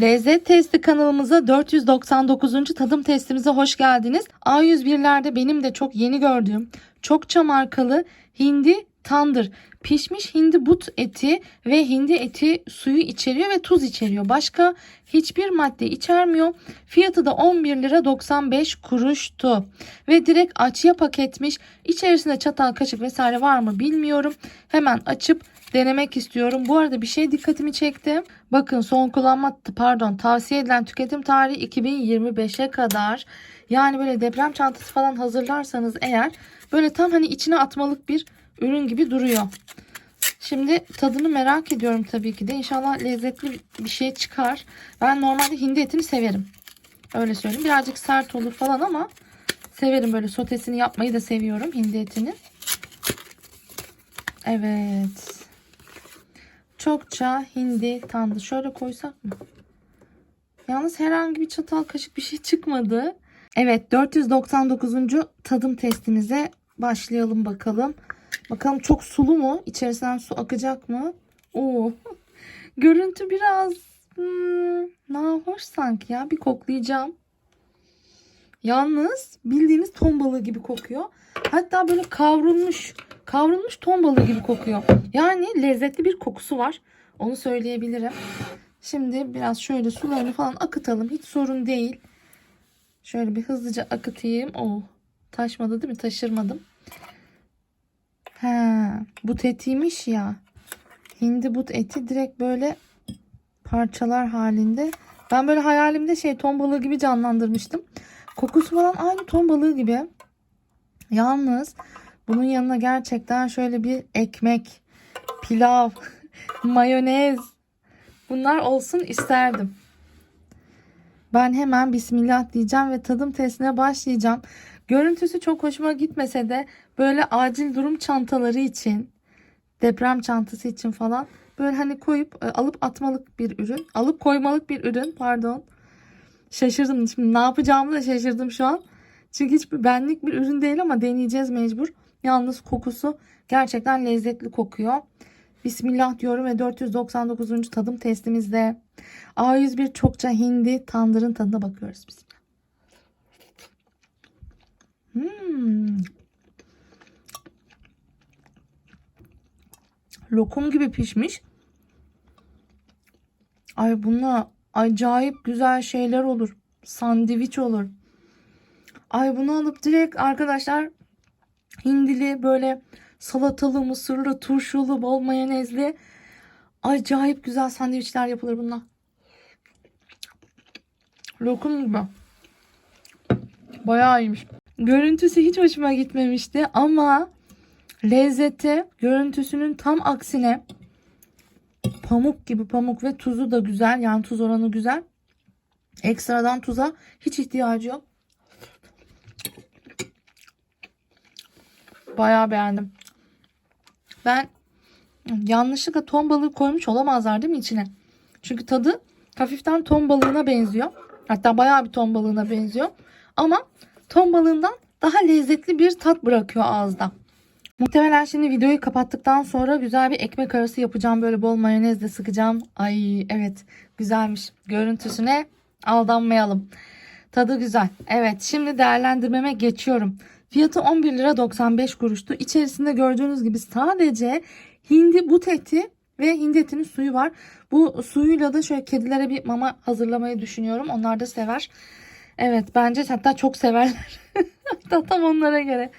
Lezzet testi kanalımıza 499. tadım testimize hoş geldiniz. A101'lerde benim de çok yeni gördüğüm çokça markalı hindi tandır. Pişmiş hindi but eti ve hindi eti suyu içeriyor ve tuz içeriyor. Başka hiçbir madde içermiyor. Fiyatı da 11 lira 95 kuruştu. Ve direkt açıya paketmiş. İçerisinde çatal kaşık vesaire var mı bilmiyorum. Hemen açıp denemek istiyorum. Bu arada bir şey dikkatimi çekti. Bakın son kullanma pardon tavsiye edilen tüketim tarihi 2025'e kadar. Yani böyle deprem çantası falan hazırlarsanız eğer böyle tam hani içine atmalık bir ürün gibi duruyor. Şimdi tadını merak ediyorum tabii ki de. İnşallah lezzetli bir şey çıkar. Ben normalde hindi etini severim. Öyle söyleyeyim. Birazcık sert olur falan ama severim böyle sotesini yapmayı da seviyorum hindi etini. Evet. Çokça hindi tandı. Şöyle koysak mı? Yalnız herhangi bir çatal kaşık bir şey çıkmadı. Evet 499. tadım testimize başlayalım bakalım. Bakalım çok sulu mu? İçerisinden su akacak mı? Oo. Görüntü biraz hmm, nahoş sanki ya. Bir koklayacağım. Yalnız bildiğiniz ton balığı gibi kokuyor. Hatta böyle kavrulmuş, kavrulmuş ton balığı gibi kokuyor. Yani lezzetli bir kokusu var. Onu söyleyebilirim. Şimdi biraz şöyle sularını falan akıtalım. Hiç sorun değil. Şöyle bir hızlıca akıtayım. Oh, taşmadı değil mi? Taşırmadım. He, but etiymiş ya. Hindi but eti direkt böyle parçalar halinde. Ben böyle hayalimde şey ton balığı gibi canlandırmıştım. Kokusu falan aynı ton balığı gibi. Yalnız bunun yanına gerçekten şöyle bir ekmek, pilav, mayonez bunlar olsun isterdim. Ben hemen bismillah diyeceğim ve tadım testine başlayacağım. Görüntüsü çok hoşuma gitmese de böyle acil durum çantaları için, deprem çantası için falan böyle hani koyup e, alıp atmalık bir ürün, alıp koymalık bir ürün pardon. Şaşırdım şimdi ne yapacağımı da şaşırdım şu an. Çünkü hiçbir benlik bir ürün değil ama deneyeceğiz mecbur. Yalnız kokusu gerçekten lezzetli kokuyor. Bismillah diyorum ve 499. tadım testimizde A101 çokça hindi tandırın tadına bakıyoruz biz. Hmm. Lokum gibi pişmiş. Ay bununla acayip güzel şeyler olur. Sandviç olur. Ay bunu alıp direkt arkadaşlar hindili böyle salatalı, mısırlı, turşulu, bol mayonezli acayip güzel sandviçler yapılır bununla. Lokum gibi. Bayağı iyiymiş. Görüntüsü hiç hoşuma gitmemişti ama lezzeti görüntüsünün tam aksine pamuk gibi pamuk ve tuzu da güzel. Yani tuz oranı güzel. Ekstradan tuza hiç ihtiyacı yok. Bayağı beğendim. Ben yanlışlıkla ton balığı koymuş olamazlar değil mi içine? Çünkü tadı hafiften ton balığına benziyor. Hatta bayağı bir ton balığına benziyor. Ama ton balığından daha lezzetli bir tat bırakıyor ağızda. Muhtemelen şimdi videoyu kapattıktan sonra güzel bir ekmek arası yapacağım. Böyle bol mayonezle sıkacağım. Ay evet güzelmiş. Görüntüsüne aldanmayalım. Tadı güzel. Evet şimdi değerlendirmeme geçiyorum. Fiyatı 11 lira 95 kuruştu. İçerisinde gördüğünüz gibi sadece hindi but eti ve hindi etinin suyu var. Bu suyuyla da şöyle kedilere bir mama hazırlamayı düşünüyorum. Onlar da sever. Evet bence hatta çok severler. hatta tam onlara göre.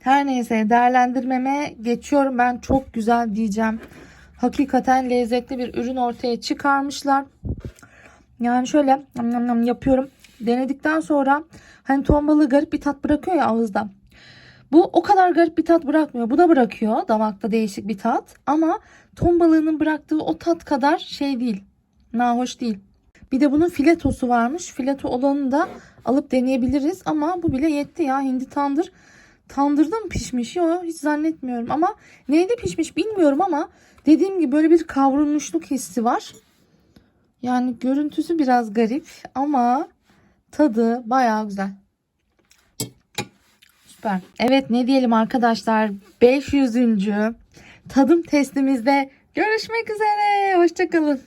Her neyse değerlendirmeme geçiyorum. Ben çok güzel diyeceğim. Hakikaten lezzetli bir ürün ortaya çıkarmışlar. Yani şöyle yapıyorum. Denedikten sonra hani ton balığı garip bir tat bırakıyor ya ağızda. Bu o kadar garip bir tat bırakmıyor. Bu da bırakıyor damakta değişik bir tat. Ama ton balığının bıraktığı o tat kadar şey değil. Nahoş değil. Bir de bunun filetosu varmış. Fileto olanı da alıp deneyebiliriz. Ama bu bile yetti ya. Hindi tandır. Tandırda mı pişmiş? Yok hiç zannetmiyorum. Ama neyde pişmiş bilmiyorum ama dediğim gibi böyle bir kavrulmuşluk hissi var. Yani görüntüsü biraz garip ama tadı bayağı güzel. Süper. Evet ne diyelim arkadaşlar 500. tadım testimizde görüşmek üzere. Hoşçakalın.